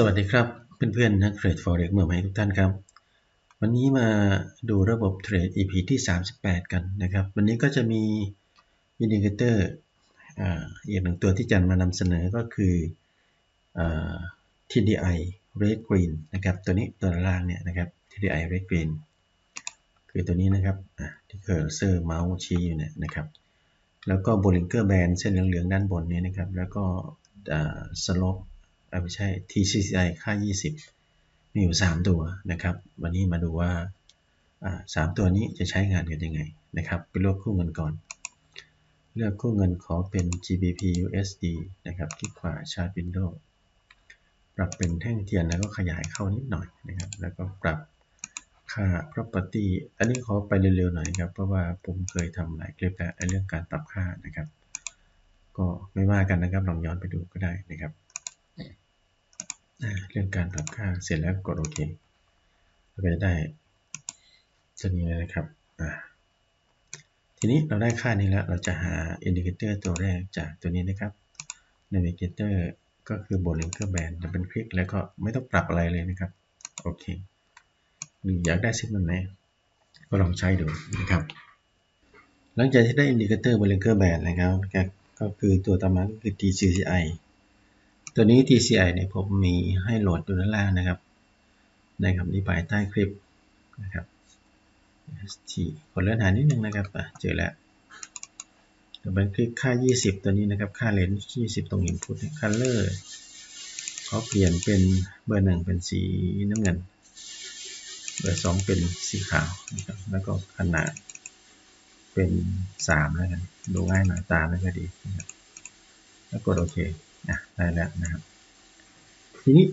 สวัสดีครับ เพื่อนๆนักเทรด Forex เมื่อใหม่ทุกท่านครับ วันนี้มาดูระบบเทรด EP ที่ 38 กันนะครับ วันนี้ก็จะมีอินดิเคเตอร์อีกหนึ่งตัวที่จะมานำเสนอก็คือ TDI Red Green นะครับ ตัวนี้ตัวล่างเนี่ยนะครับ TDI Red Green คือตัวนี้นะครับที่เคอร์เซอร์เมาส์ชี้อยู่เนี่ยนะครับ แล้วก็ Bollinger Band เส้นเหลืองๆด้านบนนี้นะครับ แล้วก็สโลป ไม่ใช่ TCCI ค่า 20 มีอยู่ 3 ตัวนะครับ วันนี้มาดูว่าสามตัวนี้จะใช้งานกันยังไงนะครับไปเลือกคู่เงินก่อน เลือกคู่เงินขอเป็น GBP USD นะครับคลิกขวาชาร์ตวินโดว์ปรับเป็นแท่งเทียนแล้วก็ขยายเข้านิดหน่อยนะครับ แล้วก็ปรับค่า property อันนี้ขอไปเร็วๆหน่อยครับเพราะว่าผมเคยทำหลายคลิปแล้วเรื่องการปรับค่านะครับ ก็ไม่ว่ากันนะครับลองย้อนไปดูก็ได้นะครับ เรื่องการปรับค่าเสร็จแล้วกดโอเคเราก็จะได้ตัวนี้เลยนะครับทีนี้เราได้ค่านี้แล้วเราจะหาอินดิเคเตอร์ตัวแรกจากตัวนี้นะครับ Navigator ก็คือบนลิงเกอร์แบนจะเป็นคลิกแล้วก็ไม่ต้องปรับอะไรเลยนะครับ โอเคอยากได้เส้นมันไหนก็ลองใช้ดูนะครับ หลังจากที่ได้อินดิเคเตอร์บนลิงเกอร์แบนนะครับ ก็คือตัวต่อมาก็คือ TCCI ตัวนี้ TCI เนี่ยผมมีให้โหลดอยู่ด้านล่างนะครับในคำอธิบายใต้คลิปนะครับที่กดเลื่อนหานิดนึงนะครับเจอแล้วต่อไปคลิกค่า 20 ตัวนี้นะครับ ค่าเลนส์20 ตรง input color เขาเปลี่ยนเป็นเบอร์หนึ่งเป็นสีน้ำเงิน เบอร์สองเป็นสีขาวนะครับ แล้วก็ขนาดเป็น3แล้วกัน ดูง่ายหน่อยตาไม่ค่อยดีนะครับแล้วกดโอเค นะได้แล้วนะครับ ทีนี้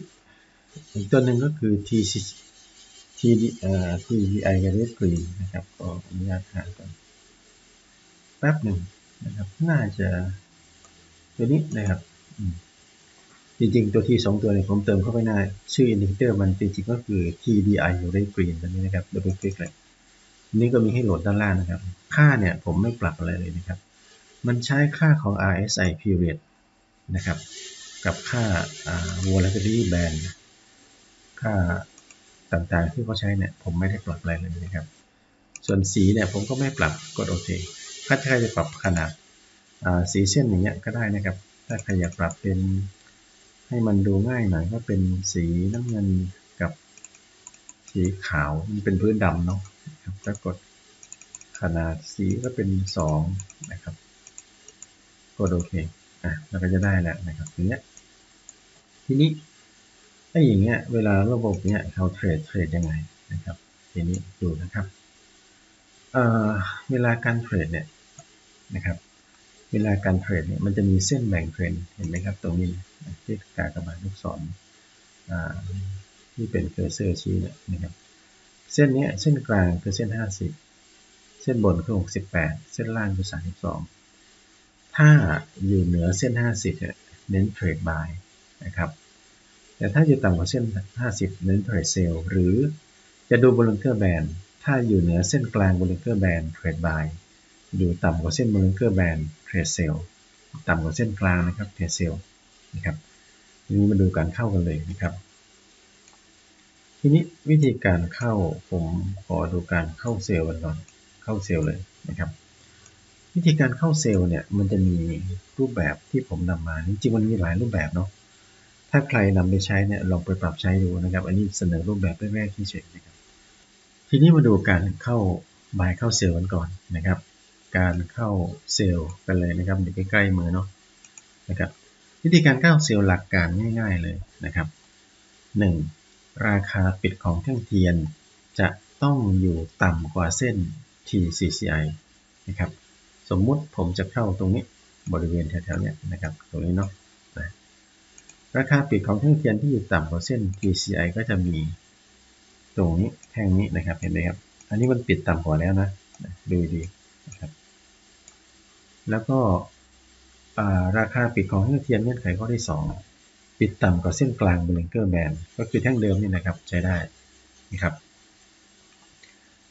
อีกตัวหนึ่งก็คือ T T T I กับ Red Green นะครับก็อนุญาตหาก่อนแป๊บหนึ่งนะครับ น่าจะตัวนี้นะครับจริงๆ ตัวที่สองตัวเนี่ยผมเติมเข้าไปในชื่ออินดิเคเตอร์มันจริงๆก็คือ TDI Red Green ตัวนี้นะครับดับเบิลคลิกเลยนี่ก็มีให้โหลดด้านล่างนะครับ ค่าเนี่ยผมไม่ปรับอะไรเลยนะครับ มันใช้ค่าของ RSI period นะครับ กับค่า volatility band ค่าต่างๆที่เขาใช้เนี่ยผมไม่ได้ปรับอะไรเลยนะครับ ส่วนสีเนี่ยผมก็ไม่ปรับกดโอเคถ้าใครจะปรับขนาดสีเส้นอย่างเงี้ยก็ได้นะครับ ถ้าใครอยากปรับเป็นให้มันดูง่ายหน่อยก็เป็นสีน้ำเงินกับสีขาวมันเป็นพื้นดำเนาะแล้วกดขนาดสีก็เป็น 2 นะครับ กดโอเค อะเราก็จะได้แล้วนะครับทีเนี้ยทีนี้ไอ้อย่างเงี้ยเวลาระบบเนี้ยเขาเทรดเทรดยังไงนะครับทีนี้ดูนะครับเอ่อเวลาการเทรดเนี่ยนะครับเวลาการเทรดเนี่ยมันจะมีเส้นแบ่งเทรนเห็นไหมครับตรงนี้ที่กากระบาดลูกศรที่เป็นเคอร์เซอร์ชี้เนี่ยนะครับเส้นนี้เส้นกลางคือเส้น 50 เส้นบนคือ 68 เส้นล่างคือ 32 ถ้าอยู่เหนือเส้น 50เนี่ยเน้นเทรดบายนะครับ แต่ถ้าอยู่ต่ำกว่าเส้น 50 เน้นเทรดเซลหรือจะดูบลลงเกอร์แบนถ้าอยู่เหนือเส้นกลางบลลงเกอร์แบนเทรดบายอยู่ต่ำกว่าเส้นบลลงเกอร์แบนเทรดเซลต่ำกว่าเส้นกลางนะครับเทรดเซลนะครับทีนี้มาดูการเข้ากันเลยนะครับ ทีนี้วิธีการเข้าผมขอดูการเข้าเซลล์กันก่อนเข้าเซลล์เลยนะครับ วิธีการเข้าเซลล์เนี่ยมันจะมีรูปแบบที่ผมนำมาจริงๆมันมีหลายรูปแบบเนาะถ้าใครนำไปใช้เนี่ยลองไปปรับใช้ดูนะครับ อันนี้เสนอรูปแบบแรกๆที่เฉยนะครับ ทีนี้มาดูการเข้าบายเข้าเซลล์กันก่อนนะครับ การเข้าเซลล์กันเลยนะครับอยู่ใกล้ๆมือเนาะนะครับ วิธีการเข้าเซลล์หลักการง่าย ๆเลยนะครับ 1. ราคาปิดของแท่งเทียน จะต้องอยู่ต่ำกว่าเส้น TCCI นะครับ สมมุติผมจะเข้าตรงนี้บริเวณแถวๆนี้นะครับ ตรงนี้เนาะราคาปิดของแท่งเทียนที่อยู่ต่ำกว่าเส้น PCI ก็จะมีตรงนี้แท่งนี้นะครับเห็นไหมครับ อันนี้มันปิดต่ำกว่าแล้วนะดูดีนะครับ แล้วก็ราคาปิดของแท่งเทียนเงื่อนไขข้อที่ 2 ปิดต่ำกว่าเส้นกลางบริเกอร์แบนก็คือแท่งเดิมนี่นะครับใช้ได้นะครับ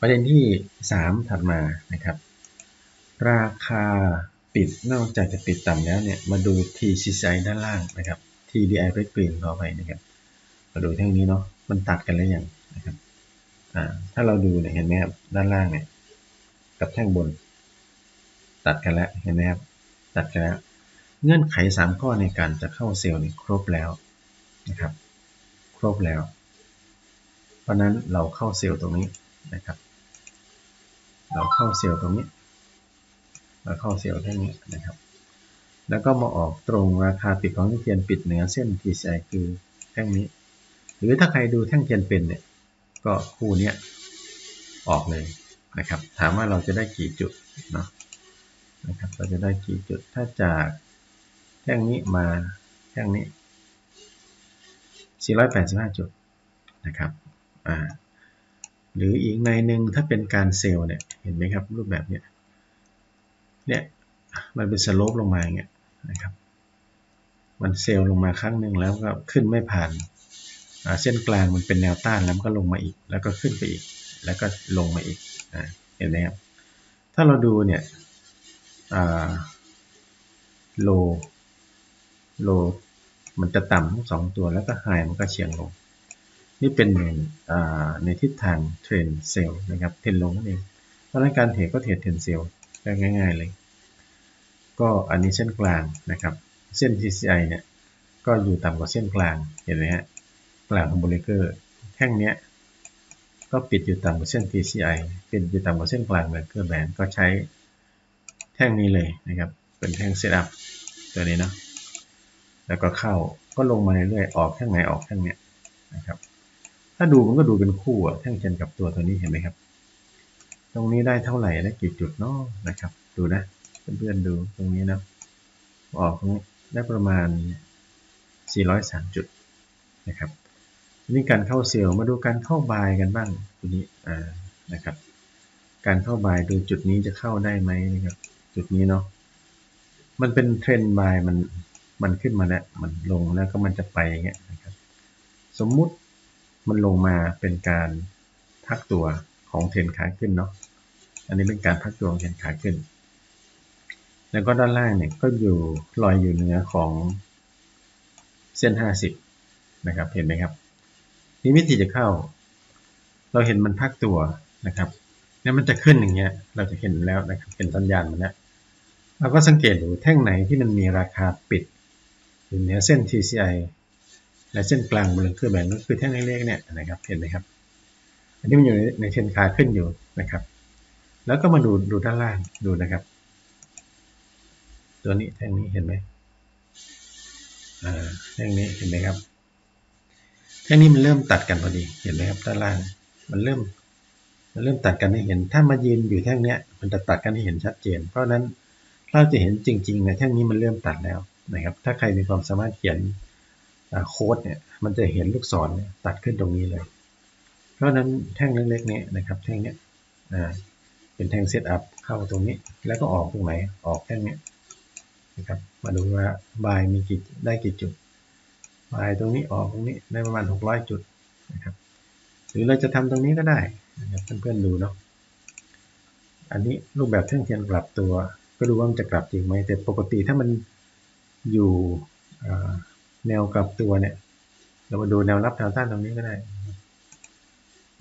ประเด็นที่ 3 ถัดมานะครับ ราคาปิดนอกจากจะปิดต่ำแล้วเนี่ย มาดู TCI ด้านล่างนะครับ TDI Red Green ต่อไปนะครับ มาดูแท่งนี้เนาะ มันตัดกันแล้วยังนะครับ อ่า ถ้าเราดูเนี่ยเห็นไหมครับ ด้านล่างเนี่ย กับแท่งบน ตัดกันแล้ว เห็นไหมครับ ตัดกันแล้ว เงื่อนไข 3 ข้อในการจะเข้าเซลล์นี่ครบแล้วนะครับ ครบแล้ว เพราะนั้นเราเข้าเซลล์ตรงนี้นะครับ เราเข้าเซลล์ตรงนี้ เราเข้าเซลล์แท่งนี้นะครับ แล้วก็มาออกตรงราคาปิดของที่เทียนปิดเหนือเส้น PCI คือแท่งนี้ หรือถ้าใครดูแท่งเทียนเป็นเนี่ย ก็คู่นี้ออกเลยนะครับ ถามว่าเราจะได้กี่จุดเนาะนะครับ เราจะได้กี่จุด ถ้าจากแท่งนี้มาแท่งนี้ 485 จุดนะครับ อ่า หรืออีกในหนึ่งถ้าเป็นการเซลล์เนี่ย เห็นไหมครับรูปแบบเนี้ย เนี่ยมันเป็นสโลปลงมาอย่างเงี้ยนะครับ มันเซลล์ลงมาครั้งหนึ่งแล้วก็ขึ้นไม่ผ่านเส้นกลางมันเป็นแนวต้านแล้วก็ลงมาอีก แล้วก็ขึ้นไปอีก แล้วก็ลงมาอีกเห็นไหมครับถ้าเราดูเนี่ยโลโลมันจะต่ำทั้งสองตัวแล้วก็ไฮมันก็เฉียงลง นี่เป็นในทิศทางเทรนเซลล์นะครับเทรนลงนั่นเองเพราะนั้นการเทรดก็เทรดเทรนเซลล์ ได้ง่าย ๆเลย ก็อันนี้เส้นกลางนะครับ เส้น TCI เนี่ยก็อยู่ต่ำกว่าเส้นกลางเห็นไหมฮะกลางของโบเลเกอร์แท่งเนี้ยก็ปิดอยู่ต่ำกว่าเส้น TCI ปิดอยู่ต่ำกว่าเส้นกลางโบเลเกอร์แบนก็ใช้แท่งนี้เลยนะครับ เป็นแท่งเซตอัพตัวนี้เนาะแล้วก็เข้าก็ลงมาเรื่อยๆออกแท่งไหนออกแท่งเนี้ยนะครับ ถ้าดูมันก็ดูเป็นคู่อะแท่งเชนกับตัวตัวนี้เห็นไหมครับ ตรงนี้ได้เท่าไหร่ได้กี่จุดเนาะนะครับ ดูนะเพื่อนๆดูตรงนี้นะออกตรงนี้ได้ประมาณ 403 จุดนะครับนี่การเข้าเซลล์มาดูการเข้าบายกันบ้างตัวนี้อ่านะครับ การเข้าบายดูจุดนี้จะเข้าได้ไหมนะครับ จุดนี้เนาะมันเป็นเทรนด์บายมันมันขึ้นมาแล้วมันลงแล้วก็มันจะไปอย่างเงี้ยนะครับ สมมุติมันลงมาเป็นการพักตัว ของเทรนขาขึ้นเนาะ อันนี้เป็นการพักตัวของเทรนขาขึ้น แล้วก็ด้านล่างเนี่ยก็อยู่ลอยอยู่เหนือของเส้น 50 นะครับ เห็นไหมครับนี่วิธีจะเข้า เราเห็นมันพักตัวนะครับเนี่ยมันจะขึ้นอย่างเงี้ย เราจะเห็นแล้วนะครับเป็นสัญญาณมันแล้วเราก็สังเกตดูแท่งไหนที่มันมีราคาปิดอยู่เหนือเส้น TCI และเส้นกลางบนเครื่องแบ่งก็คือแท่งเล็กๆเนี่ยนะครับ เห็นไหมครับ อันนี้มันอยู่ในเทรนขาขึ้นอยู่นะครับ แล้วก็มาดูดูด้านล่างดูนะครับ ตัวนี้แท่งนี้เห็นไหมอ่าแท่งนี้เห็นไหมครับแท่งนี้มันเริ่มตัดกันพอดีเห็นไหมครับด้านล่าง มันเริ่มมันเริ่มตัดกันให้เห็น ถ้ามายืนอยู่แท่งเนี้ย มันจะตัดกันให้เห็นชัดเจน เพราะนั้นเราจะเห็นจริงๆนะแท่งนี้มันเริ่มตัดแล้วนะครับ ถ้าใครมีความสามารถเขียนโค้ดเนี่ย มันจะเห็นลูกศรตัดขึ้นตรงนี้เลย เพราะนั้นแท่งเล็กๆนี้นะครับแท่งเนี้ยเป็นแท่งเซตอัพเข้าตรงนี้แล้วก็ออกตรงไหนออกแท่งนี้นะครับมาดูว่าบายมีกี่ได้กี่จุดบายตรงนี้ออกตรงนี้ได้ประมาณ 600 จุดนะครับหรือเราจะทำตรงนี้ก็ได้นะครับเพื่อนๆดูเนาะอันนี้รูปแบบแท่งเทียนกลับตัว ก็ดูว่ามันจะกลับจริงไหมแต่ปกติถ้ามันอยู่แนวกลับตัวเนี่ย เรามาดูแนวรับแนวต้านตรงนี้ก็ได้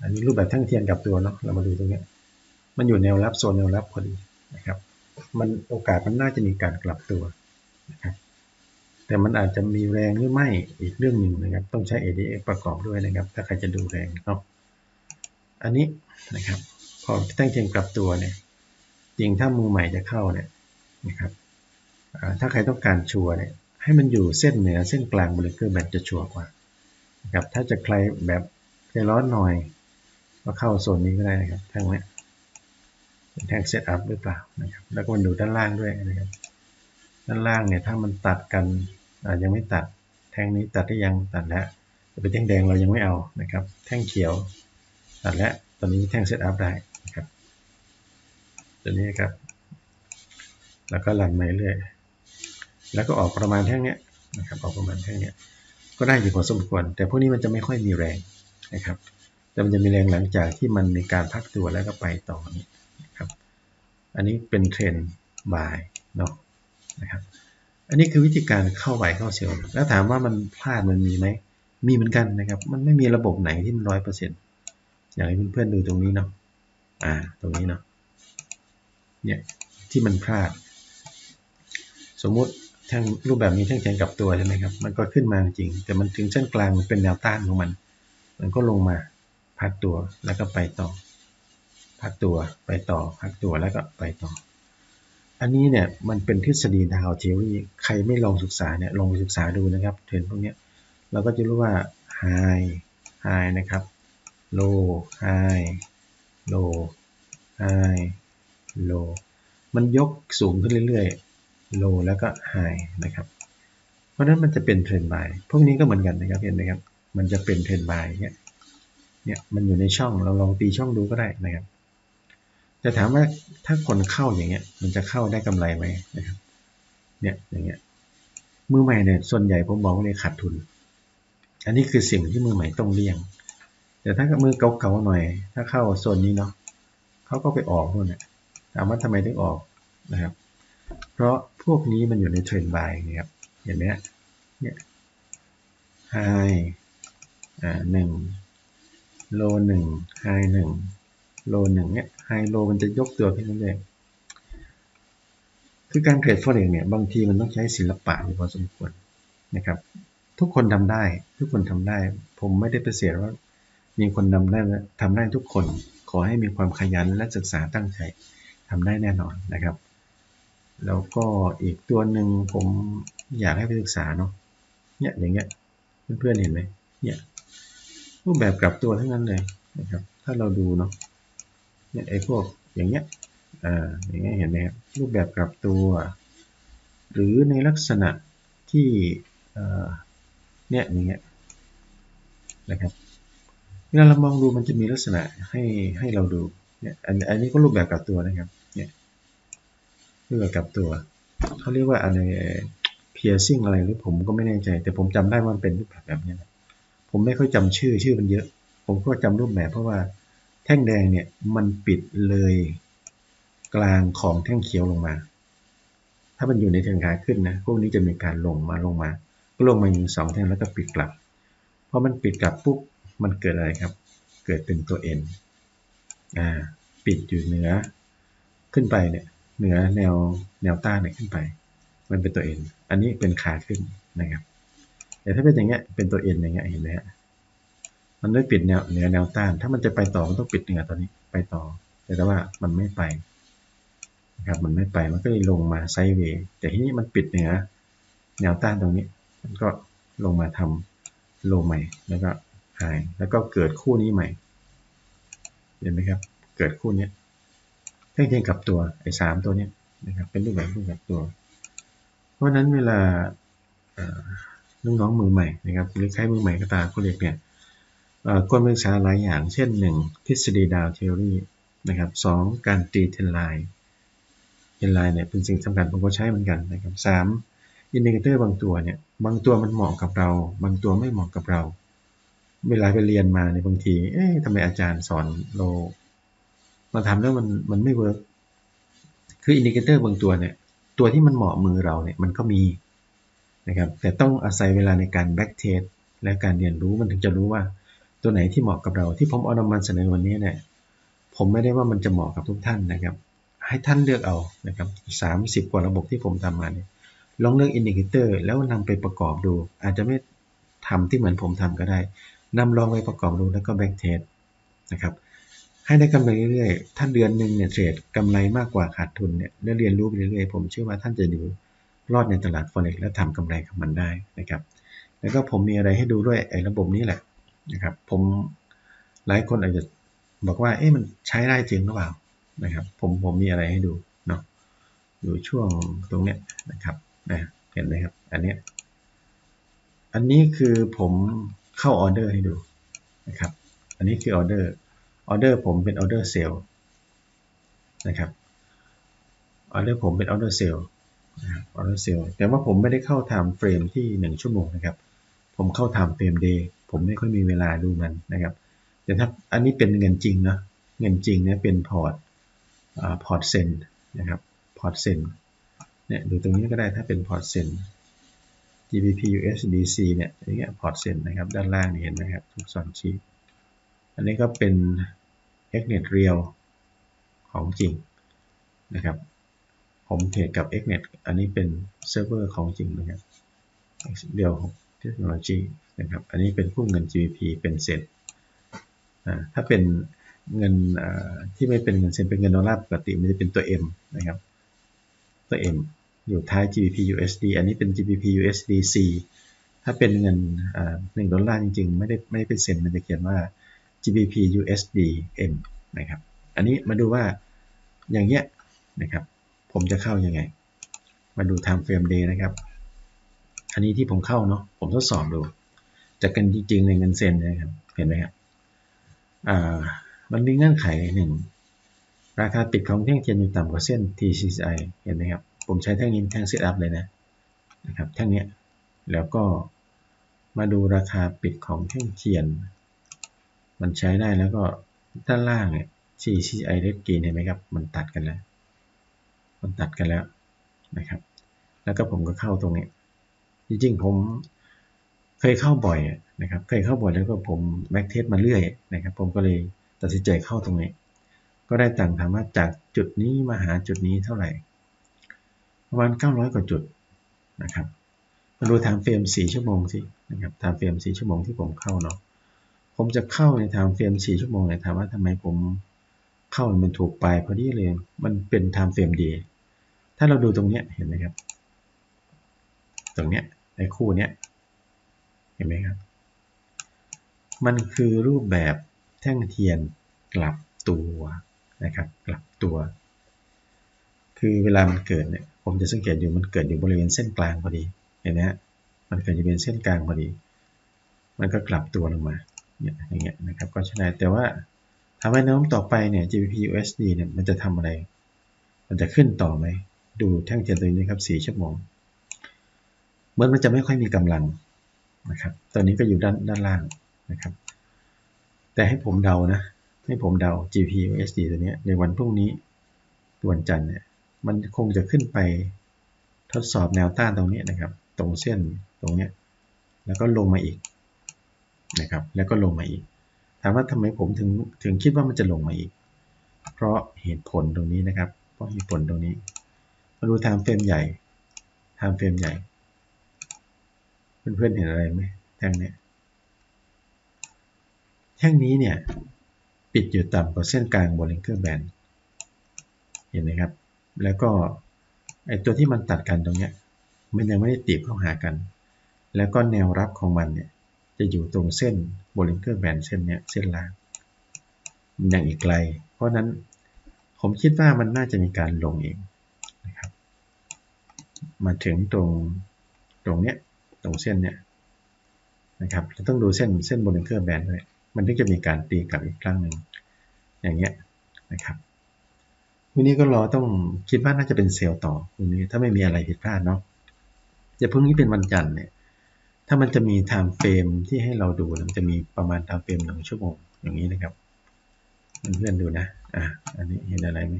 อันนี้รูปแบบแท่งเทียนกลับตัวเนาะเรามาดูตรงนี้มันอยู่แนวรับโซนแนวรับพอดีนะครับ มันโอกาสมันน่าจะมีการกลับตัวนะครับแต่มันอาจจะมีแรงหรือไม่อีกเรื่องหนึ่งนะครับ ต้องใช้ ADX ประกอบด้วยนะครับ ถ้าใครจะดูแรงเนาะอันนี้นะครับ พอตั้งเทียงกลับตัวเนี่ยจริงถ้ามือใหม่จะเข้าเนี่ยนะครับถ้าใครต้องการชัวร์เนี่ยให้มันอยู่เส้นเหนือเส้นกลางบริเกอร์แบตจะชัวร์กว่านะครับถ้าจะใครแบบใจร้อนหน่อย ก็เข้าโซนนี้ก็ได้นะครับแท่งนี้แท่งเซตอัพหรือเปล่านะครับแล้วก็มันดูด้านล่างด้วยนะครับด้านล่างเนี่ยถ้ามันตัดกันยังไม่ตัดแท่งนี้ตัดได้ยังตัดแล้วจะเป็นแท่งแดงเรายังไม่เอานะครับ แท่งเขียวตัดแล้วตอนนี้แท่งเซตอัพได้นะครับตัวนี้ครับ แล้วก็หลั่นมาเรื่อยแล้วก็ออกประมาณแท่งเนี้ยนะครับออกประมาณแท่งเนี้ยก็ได้อยู่พอสมควร แต่พวกนี้มันจะไม่ค่อยมีแรงนะครับ แต่มันจะมีแรงหลังจากที่มันมีการพักตัวแล้วก็ไปต่อนี้ครับ อันนี้เป็นเทรนบายเนาะนะครับ อันนี้คือวิธีการเข้าไปเข้าเซลล์แล้วถามว่ามันพลาดมันมีไหมมีเหมือนกันนะครับ มันไม่มีระบบไหนที่มันร้อยเปอร์เซ็นต์อยากให้เพื่อนๆดูตรงนี้เนาะอ่าตรงนี้เนาะเนี่ยที่มันพลาด สมมุติทั้งรูปแบบนี้ทั้งแขนกับตัวใช่ไหมครับ มันก็ขึ้นมาจริง แต่มันถึงเส้นกลางมันเป็นแนวต้านของมัน มันก็ลงมา พักตัวแล้วก็ไปต่อ พักตัวไปต่อ พักตัวแล้วก็ไปต่อ อันนี้เนี่ยมันเป็นทฤษฎีดาวเทอรี่ใครไม่ลองศึกษาเนี่ยลองศึกษาดูนะครับเทรนพวกนี้เราก็จะรู้ว่า high high นะครับ low high low high low มันยกสูงขึ้นเรื่อยๆ low แล้วก็ high นะครับเพราะนั้นมันจะเป็นเทรนบายพวกนี้ก็เหมือนกันนะครับเห็นไหมครับ มันจะเป็นเทรนบายเนี่ย เนี่ยมันอยู่ในช่องเราลองตีช่องดูก็ได้นะครับจะถามว่าถ้าคนเข้าอย่างเงี้ย มันจะเข้าได้กำไรไหมนะครับ เนี่ยอย่างเงี้ยมือใหม่เนี่ยส่วนใหญ่ผมบอกว่าเลยขาดทุน อันนี้คือสิ่งที่มือใหม่ต้องเลี่ยง แต่ถ้ามือเก่าๆหน่อย ถ้าเข้าโซนนี้เนาะเขาก็ไปออกนู่นเนี่ยถามว่าทำไมถึงออกนะครับ เพราะพวกนี้มันอยู่ในเทรนด์บายนะครับเห็นไหมเนี่ยไฮอ่าหนึ่ง โลหนึ่งไฮหนึ่งโลหนึ่งเนี่ยไฮโลมันจะยกตัวขึ้นเรื่อยคือการเทรดฟอเร็กเนี่ยบางทีมันต้องใช้ศิลปะอยู่พอสมควรนะครับ ทุกคนทำได้ ทุกคนทำได้ ผมไม่ได้ปฏิเสธว่า มีคนทำได้ทำได้ทุกคน ขอให้มีความขยันและศึกษาตั้งใจทำได้แน่นอนนะครับ แล้วก็อีกตัวหนึ่งผมอยากให้ไปศึกษาเนาะเนี่ยอย่างเงี้ยเพื่อนๆเห็นไหมเนี่ย รูปแบบกลับตัวทั้งนั้นเลยนะครับ ถ้าเราดูเนาะเนี่ยไอ้พวกอย่างเงี้ยอ่าอย่างเงี้ยเห็นไหมครับรูปแบบกลับตัว หรือในลักษณะที่เนี่ยอย่างเงี้ยนะครับเวลาเรามองดูมันจะมีลักษณะให้ให้เราดูเนี่ยอันอันนี้ก็รูปแบบกลับตัวนะครับเนี่ยรูปแบบกลับตัวเขาเรียกว่าอะไรเพียร์ซิ่งอะไรหรือผมก็ไม่แน่ใจ แต่ผมจำได้ว่ามันเป็นรูปแบบแบบนี้นะ ผมไม่ค่อยจำชื่อชื่อมันเยอะ ผมก็จำรูปแบบเพราะว่าแท่งแดงเนี่ยมันปิดเลยกลางของแท่งเขียวลงมา ถ้ามันอยู่ในเทงขาขึ้นนะ พวกนี้จะมีการลงมาลงมา ก็ลงมาอยู่สองแท่งแล้วก็ปิดกลับพอมันปิดกลับปุ๊บ มันเกิดอะไรครับ เกิดเป็นตัว N อ่า ปิดอยู่เหนือ ขึ้นไปเนี่ย เหนือแนวแนวต้านเนี่ยขึ้นไป มันเป็นตัว N อันนี้เป็นขาขึ้นนะครับ แต่ถ้าเป็นอย่างเงี้ยเป็นตัว N อย่างเงี้ยเห็นไหมฮะมันไม่ปิดแนวเหนือแนวต้าน ถ้ามันจะไปต่อมันต้องปิดเหนือตัวนี้ไปต่อ แต่ว่ามันไม่ไปนะครับมันไม่ไปมันก็เลยลงมาไซด์เวย์แต่ที่นี้มันปิดเหนือแนวต้านตรงนี้ มันก็ลงมาทำโลใหม่แล้วก็หายแล้วก็เกิดคู่นี้ใหม่ เห็นไหมครับ เกิดคู่นี้เทียงกับตัวไอ้สามตัวนี้นะครับเป็นรูปแบบรูปแบบตัว เพราะนั้นเวลา น้องๆมือใหม่นะครับหรือใช้มือใหม่ก็ตามเขาเรียกเนี่ยควรศึกษาหลายอย่าง เช่น 1. ทฤษฎีดาวเทอรี่นะครับสการตีเทนไลน์เทนไลน์เนี่ยเป็นสิ่งสำคัญผมก็ใช้เหมือนกันนะครับสามอินดิเคเตอร์บางตัวเนี่ยบางตัวมันเหมาะกับเรา บางตัวไม่เหมาะกับเรา เวลาไปเรียนมาในบางที เอ๊ะทำไมอาจารย์สอนเรามาทำแล้วมันมันไม่เวิร์กคืออินดิเคเตอร์บางตัวเนี่ยตัวที่มันเหมาะมือเราเนี่ยมันก็มี นะครับแต่ต้องอาศัยเวลาในการแบ็กเทสและการเรียนรู้มันถึงจะรู้ว่า ตัวไหนที่เหมาะกับเราที่ผมเอานำมาเสนอวันนี้เนี่ยผมไม่ได้ว่ามันจะเหมาะกับทุกท่านนะครับ ให้ท่านเลือกเอานะครับสามสิบกว่าระบบที่ผมทำมาเนี่ยลองเลือกอินดิเคเตอร์แล้วนำไปประกอบดู อาจจะไม่ทำที่เหมือนผมทำก็ได้นำลองไปประกอบดูแล้วก็แบ็กเทสนะครับให้ได้กำไรเรื่อยๆ ถ้าเดือนหนึ่งเนี่ยเทรดกำไรมากกว่าขาดทุนเนี่ยเรียนรู้ไปเรื่อยๆ ผมเชื่อว่าท่านจะดู รอดในตลาด forex และทำกำไรกับมันได้นะครับ แล้วก็ผมมีอะไรให้ดูด้วยไอ้ระบบนี้แหละนะครับ ผมหลายคนอาจจะบอกว่า เอ๊ะมันใช้ได้จริงหรือเปล่านะครับ ผมผมมีอะไรให้ดูเนาะอยู่ช่วงตรงเนี้ยนะครับนะเห็นไหมครับ อันเนี้ยอันนี้คือผมเข้าออเดอร์ให้ดูนะครับ อันนี้คือออเดอร์ออเดอร์ผมเป็นออเดอร์เซลล์นะครับออเดอร์ผมเป็นออเดอร์เซลล์ ออเดอร์เซลล์แต่ว่าผมไม่ได้เข้าไทม์เฟรมที่ 1 ชั่วโมงนะครับ ผมเข้าไทม์เฟรมเดย์ผมไม่ค่อยมีเวลาดูมันนะครับ แต่ถ้าอันนี้เป็นเงินจริงนะเงินจริงเนี่ยเป็นพอร์ตพอร์ตเซนนะครับพอร์ตเซนเนี่ยดูตรงนี้ก็ได้ถ้าเป็นพอร์ตเซน GBP USDC เนี่ยอย่างเงี้ยพอร์ตเซ็นนะครับ ด้านล่างนี่เห็นไหมครับทุกซอนชีอันนี้ก็เป็น Xnet Real ของจริงนะครับ ผมเทรดกับ Xnet อันนี้เป็นเซิร์ฟเวอร์ของจริงนะครับเดียวของเทคโนโลยีนะครับ อันนี้เป็นคู่เงิน GBP เป็นเซ็นถ้าเป็นเงินที่ไม่เป็นเงินเซ็นเป็นเงินดอลลาร์ปกติมันจะเป็นตัว M นะครับ ตัว M อยู่ท้าย GBP USD อันนี้เป็น GBP USDC ถ้าเป็นเงินหนึ่งดอลลาร์จริงๆ ไม่ได้ไม่ได้เป็นเซ็นมันจะเขียนว่า GBP USD M นะครับ อันนี้มาดูว่าอย่างเงี้ยนะครับ ผมจะเข้ายังไง มาดู time frame day นะครับ อันนี้ที่ผมเข้าเนาะผมทดสอบดูจากกันจริงๆในเงินเซ็นนะครับ เห็นไหมครับอ่ามันมีเงื่อนไขหนึ่งราคาปิดของแท่งเทียนอยู่ต่ำกว่าเส้น TCI เห็นไหมครับ ผมใช้แท่งนี้แท่งเซตอัพเลยนะนะครับแท่งนี้แล้วก็มาดูราคาปิดของแท่งเทียน มันใช้ได้แล้วก็ด้านล่างเนี่ย TCI Red Green เห็นไหมครับ มันตัดกันแล้ว มันตัดกันแล้วนะครับ แล้วก็ผมก็เข้าตรงนี้ จริงๆ ผมเคยเข้าบ่อยนะครับ เคยเข้าบ่อยแล้วก็ผมแบ็กเทสมาเรื่อยนะครับ ผมก็เลยตัดสินใจเข้าตรงนี้ ก็ได้ต่างถามว่าจากจุดนี้มาหาจุดนี้เท่าไหร่ ประมาณ 900 กว่าจุดนะครับมาดูไทม์เฟรม4ชั่วโมงสินะครับไทม์เฟรม4ชั่วโมงที่ผมเข้าเนาะ ผมจะเข้าในไทม์เฟรม4ชั่วโมงเนี่ยถามว่าทำไมผมเข้ามันถูกไปพอดีเลย มันเป็นไทม์เฟรมดี ถ้าเราดูตรงเนี้ยเห็นไหมครับ ตรงเนี้ยในคู่เนี้ยเห็นไหมครับ มันคือรูปแบบแท่งเทียนกลับตัวนะครับ กลับตัว คือเวลามันเกิดเนี่ยผมจะสังเกตอยู่มันเกิดอยู่บริเวณเส้นกลางพอดีเห็นไหมฮะมันเกิดอยู่บริเวณเส้นกลางพอดี มันก็กลับตัวลงมาเนี่ยอย่างเงี้ยนะครับก็ใช่แต่ว่าทำให้น้มต่อไปเนี่ย GBP USD เนี่ยมันจะทำอะไร มันจะขึ้นต่อไหม ดูแท่งเทียนตัวนี้ครับ4ชั่วโมงเหมือนมันจะไม่ค่อยมีกำลังนะครับ ตอนนี้ก็อยู่ด้านด้านล่างนะครับ แต่ให้ผมเดานะ ให้ผมเดา GPUSD ตัวนี้ในวันพรุ่งนี้วันจันทร์เนี่ยมันคงจะขึ้นไปทดสอบแนวต้านตรงนี้นะครับ ตรงเส้นตรงนี้แล้วก็ลงมาอีกนะครับ แล้วก็ลงมาอีก ถามว่าทำไมผมถึงถึงคิดว่ามันจะลงมาอีก เพราะเหตุผลตรงนี้นะครับ เพราะเหตุผลตรงนี้ มาดูไทม์เฟรมใหญ่ไทม์เฟรมใหญ่ เพื่อนๆเห็นอะไรไหมแท่งเนี้ยแท่งนี้เนี่ย ปิดอยู่ต่ำกว่าเส้นกลางบนเลนเกอร์แบนเห็นไหมครับ แล้วก็ไอตัวที่มันตัดกันตรงเนี้ยมันยังไม่ได้ตีบเข้าหากัน แล้วก็แนวรับของมันเนี่ยจะอยู่ตรงเส้นโบลิงเกอร์แบนเส้นเนี้ยเส้นล่างมันยังอีกไกล เพราะนั้นผมคิดว่ามันน่าจะมีการลงเอง ถึงตรงตรงเนี้ยตรงเส้นเนี้ยนะครับเราต้องดูเส้นเส้นโบลิงเกอร์แบนด้วยมันถึงจะมีการตีกลับอีกครั้งหนึ่งอย่างเงี้ยนะครับวันนี้ก็รอต้องคิดว่าน่าจะเป็นเซลล์ต่อวันนี้ถ้าไม่มีอะไรผิดพลาดเนาะจะพรุ่งนี้เป็นวันจันทร์เนี่ยถ้ามันจะมีไทม์เฟรมที่ให้เราดูมันจะมีประมาณไทม์เฟรมหนึ่งชั่วโมงอย่างนี้นะครับเพื่อนๆดูนะอะอันนี้เห็นอะไรไหม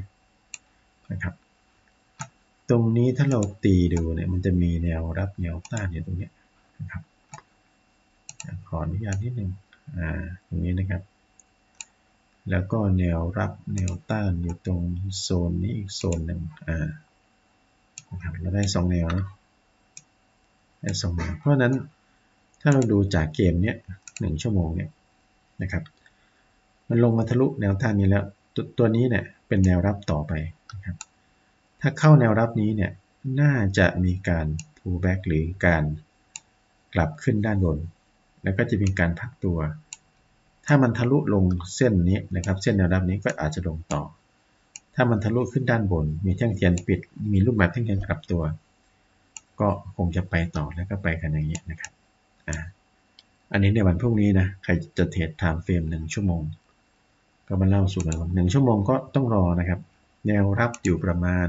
นะครับ ตรงนี้ถ้าเราตีดูเนี่ยมันจะมีแนวรับแนวต้านอยู่ตรงนี้นะครับขออนุญาตนิดนึงอ่าตรงนี้นะครับ แล้วก็แนวรับแนวต้านอยู่ตรงโซนนี้อีกโซนหนึ่งอ่านะครับเราได้สองแนวนะได้สองแนวเพราะนั้นถ้าเราดูจากเกมเนี้ยหนึ่งชั่วโมงเนี่ยนะครับ มันลงมาทะลุแนวต้านนี้แล้วตตัวนี้เนี่ยเป็นแนวรับต่อไปนะครับ ถ้าเข้าแนวรับนี้เนี่ยน่าจะมีการ pull back หรือการกลับขึ้นด้านบน แล้วก็จะมีการพักตัว ถ้ามันทะลุลงเส้นนี้นะครับ เส้นแนวรับนี้ก็อาจจะลงต่อ ถ้ามันทะลุขึ้นด้านบน มีแท่งเทียนปิด มีรูปแบบแท่งเทียนกลับตัว ก็คงจะไปต่อแล้วก็ไปกันอย่างนี้นะครับอ่าอันนี้ในวันพรุ่งนี้นะใครจะเทรดไทม์เฟรมหนึ่งชั่วโมง ก็มาเล่าสู่กันว่าหนึ่งชั่วโมงก็ต้องรอนะครับ แนวรับอยู่ประมาณ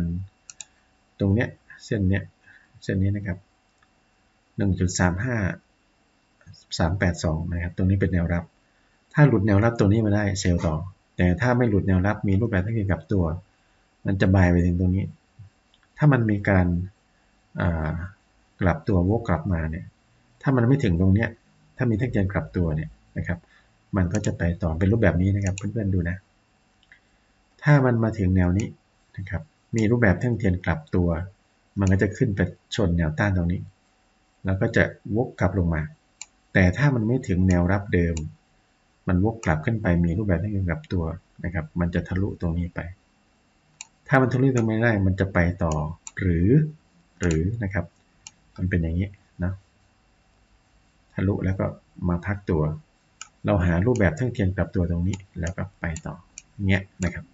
ตรงเนี้ยเส้นเนี้ยเส้นนี้นะครับหนึ่งจุดสามห้าสามแปดสองนะครับ ตรงนี้เป็นแนวรับ ถ้าหลุดแนวรับตัวนี้มาได้เซลล์ต่อ แต่ถ้าไม่หลุดแนวรับมีรูปแบบที่เกี่ยวกับตัว มันจะบายไปถึงตรงนี้ ถ้ามันมีการกลับตัววกกลับมาเนี่ย ถ้ามันไม่ถึงตรงเนี้ย ถ้ามีทั้งเทียนกลับตัวเนี่ยนะครับ มันก็จะไปต่อเป็นรูปแบบนี้นะครับเพื่อนๆดูนะ ถ้ามันมาถึงแนวนี้นะครับ มีรูปแบบทั้งเทียนกลับตัว มันก็จะขึ้นไปชนแนวต้านตรงนี้ แล้วก็จะวกกลับลงมา แต่ถ้ามันไม่ถึงแนวรับเดิม มันวกกลับขึ้นไป มีรูปแบบทั้งเทียนกลับตัวนะครับ มันจะทะลุตรงนี้ไป ถ้ามันทะลุตรงนี้ได้ มันจะไปต่อ หรือ หรือนะครับ มันเป็นอย่างนี้นะทะลุแล้วก็มาพักตัว เราหารูปแบบทั้งเทียนกลับตัวตรงนี้ แล้วก็ไปต่อเงี้ยนะครับ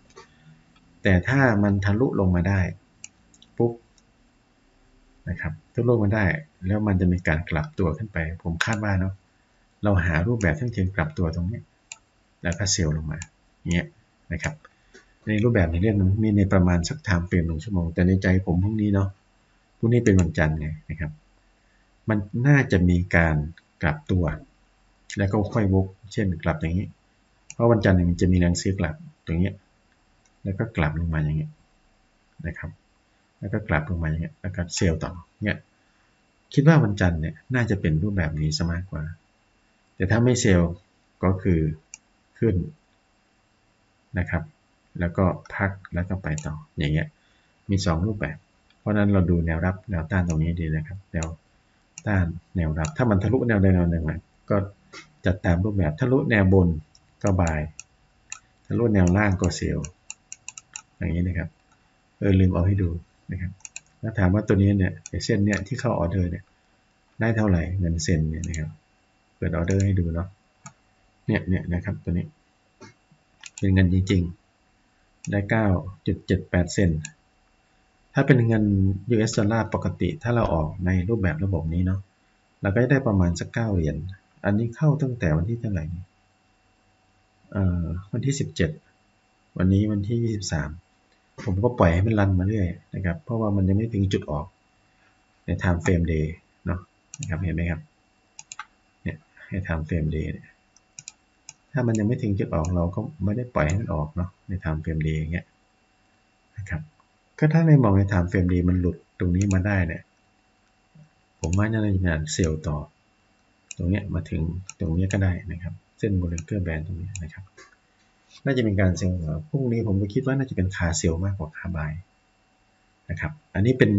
แต่ถ้ามันทะลุลงมาได้ปุ๊บนะครับทะลุมาได้ แล้วมันจะมีการกลับตัวขึ้นไป ผมคาดว่าเนาะเราหารูปแบบทั้งเทียนกลับตัวตรงนี้แล้วก็เซลล์ลงมาเงี้ยนะครับ ในรูปแบบในเรื่องมันมีในประมาณสักไทม์เฟรมหนึ่งชั่วโมง แต่ในใจผมพรุ่งนี้เนาะพรุ่งนี้เป็นวันจันทร์ไงนะครับ มันน่าจะมีการกลับตัว แล้วก็ค่อยวก เช่นกลับอย่างนี้ เพราะวันจันทร์มันจะมีแรงซื้อกลับตรงนี้ แล้วก็กลับลงมาอย่างนี้ยนะครับ แล้วก็กลับลงมาอย่างนี้ยแล้วก็เซลล์ต่อเนี่ยคิดว่าวันจันทร์เนี่ยน่าจะเป็นรูปแบบนี้ซะมากกว่า แต่ถ้าไม่เซลล์ก็คือขึ้นนะครับ แล้วก็พักแล้วก็ไปต่ออย่างเงี้ยมี 2 รูปแบบ เพราะนั้นเราดูแนวรับแนวต้านตรงนี้ดีนะครับ แนวต้านแนวรับ ถ้ามันทะลุแนวใดแนวหนึ่งก็จัดตามรูปแบบทะลุแนวบนก็บายทะลุแนวล่างก็เซลล์ อย่างนี้นะครับ เออลืมเอาให้ดูนะครับแล้วถามว่าตัวนี้เนี่ยเส้นเนี่ยที่เข้าออเดอร์เนี่ยได้เท่าไหร่เงินเซ็นเนี่ยนะครับ เปิดออเดอร์ให้ดูเนาะ เนี่ยเนี่ยนะครับตัวนี้ เป็นเงินจริง ๆ ได้ 9.78 เซนถ้าเป็นเงิน US ดอลลาร์ปกติ ถ้าเราออกในรูปแบบระบบนี้เนาะ เราก็ได้ประมาณสักเก้าเหรียญ อันนี้เข้าตั้งแต่วันที่เท่าไหร่นี่เอ่อวันที่ 17 วันนี้วันที่ 23 ผมก็ปล่อยให้มันรันมาเรื่อยนะครับ เพราะว่ามันยังไม่ถึงจุดออกใน time frame day เนาะนะครับเห็นไหมครับเนี่ยให้ time frame day เนี่ยถ้ามันยังไม่ถึงจุดออกเราก็ไม่ได้ปล่อยให้มันออกเนาะใน time frame day อย่างเงี้ยนะครับก็ถ้าในมองใน time frame day มันหลุดตรงนี้มาได้เนี่ยผมว่าน่าจะมีการเซลล์ต่อ ตรงเนี้ยมาถึงตรงเนี้ยก็ได้นะครับ เส้นโบเลนเกอร์แบนตรงนี้นะครับ น่าจะเป็นการเซลล์พรุ่งนี้ผมก็คิดว่าน่าจะเป็นคาเซลมากกว่าคาบายนะครับ อันนี้เป็น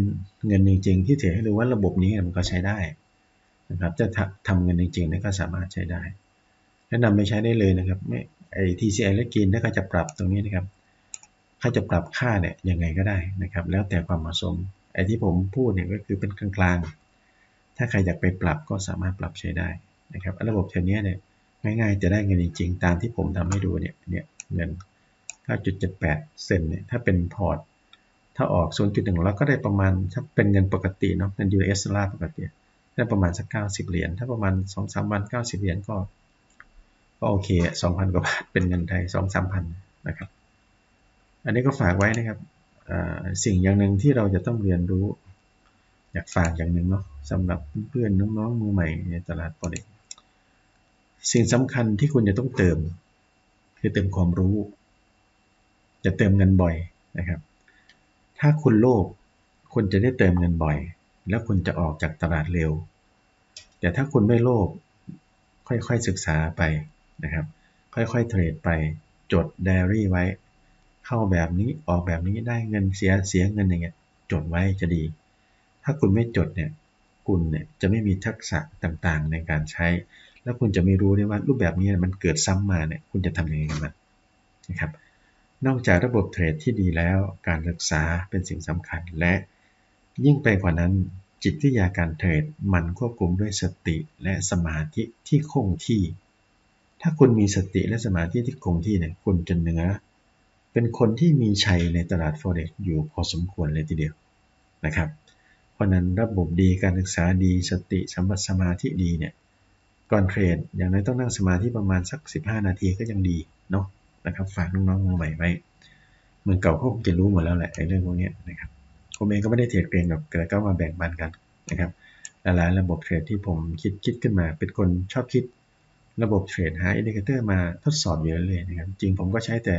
เงินจริง ๆ ที่เถือให้รู้ว่าระบบนี้มันก็ใช้ได้นะครับจะทำเงินจริงๆนี่ก็สามารถใช้ได้แนะนำไปใช้ได้เลยนะครับไม่ไอ TCI และกินถ้าเขาจะปรับตรงนี้นะครับเขาจะปรับค่าเนี่ยยังไงก็ได้นะครับ แล้วแต่ความเหมาะสมไอที่ผมพูดเนี่ยก็คือเป็นกลางๆ ถ้าใครอยากไปปรับก็สามารถปรับใช้ได้นะครับ ระบบเท่านี้เนี่ยง่ายๆจะได้เงินจริงๆ ตามที่ผมทำให้ดูเนี่ยเนี่ย 9.78 เซนเนี่ยถ้าเป็นพอร์ต ถ้าออก 0.1 แล้วก็ได้ประมาณถ้าเป็นเงินปกติเนาะเงิน US ดอลลาร์ปกติได้ประมาณสัก 90 เหรียญถ้าประมาณ 2-3 วัน 90 เหรียญก็ก็โอเค 2,000 กว่าบาทเป็นเงินไทย 2-3พันนะครับ อันนี้ก็ฝากไว้นะครับสิ่งอย่างหนึ่งที่เราจะต้องเรียนรู้ อยากฝากอย่างหนึ่งเนาะสำหรับเพื่อนน้องๆมือใหม่ในตลาดปอเด็กสิ่งสำคัญที่คุณจะต้องเติม คือเติมความรู้ จะเติมเงินบ่อยนะครับ ถ้าคุณโลภคุณจะได้เติมเงินบ่อย แล้วคุณจะออกจากตลาดเร็ว แต่ถ้าคุณไม่โลภค่อยๆศึกษาไปนะครับ ค่อยๆเทรดไปจดไดอารี่ไว้ เข้าแบบนี้ออกแบบนี้ได้เงินเสียเสียเงินอย่างเงี้ยจดไว้จะดี ถ้าคุณไม่จดเนี่ยคุณเนี่ยจะไม่มีทักษะต่างๆในการใช้ แล้วคุณจะไม่รู้ได้ว่ารูปแบบนี้มันเกิดซ้ำมาเนี่ยคุณจะทำยังไงกับมันนะครับ นอกจากระบบเทรดที่ดีแล้วการศึกษาเป็นสิ่งสำคัญและยิ่งไปกว่านั้นจิตวิทยาการเทรดมันควบคุมด้วยสติและสมาธิที่คงที่ ถ้าคุณมีสติและสมาธิที่คงที่เนี่ยคุณจะเหนือ เป็นคนที่มีชัยในตลาด forex อยู่พอสมควรเลยทีเดียวนะครับ เพราะนั้นระบบดีการศึกษาดีสติสัมปสมาธิดีเนี่ย ก่อนเทรดอย่างน้อยต้องนั่งสมาธิประมาณสัก 15 นาทีก็ยังดีเนาะนะครับ ฝากน้องๆมือใหม่ไว้เมือนเก่าเขาคงจะรู้หมดแล้วแหละไอ้เรื่องพวกนี้นะครับผมเองก็ไม่ได้เทรดเองหรอกแต่ก็มาแบ่งปันกันนะครับหลายๆระบบเทรดที่ผมคิดคิดขึ้นมา เป็นคนชอบคิดระบบเทรดหาอินดิเคเตอร์มาทดสอบอยู่เลยนะครับ จริงผมก็ใช้แต่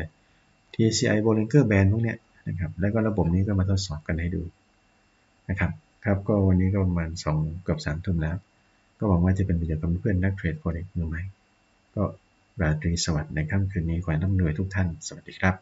TCI Bollinger Band พวกเนี้ยนะครับ แล้วก็ระบบนี้ก็มาทดสอบกันให้ดูนะครับ ครับก็วันนี้ก็ประมาณสองเกือบสามทุ่มแล้ว ก็หวังว่าจะเป็นประโยชน์กับเพื่อนนักเทรดโฟเร็กมือใหม่ ก็ราตรีสวัสดิ์ในค่ำคืนนี้ขอให้ร่ำรวยทุกท่าน สวัสดีครับ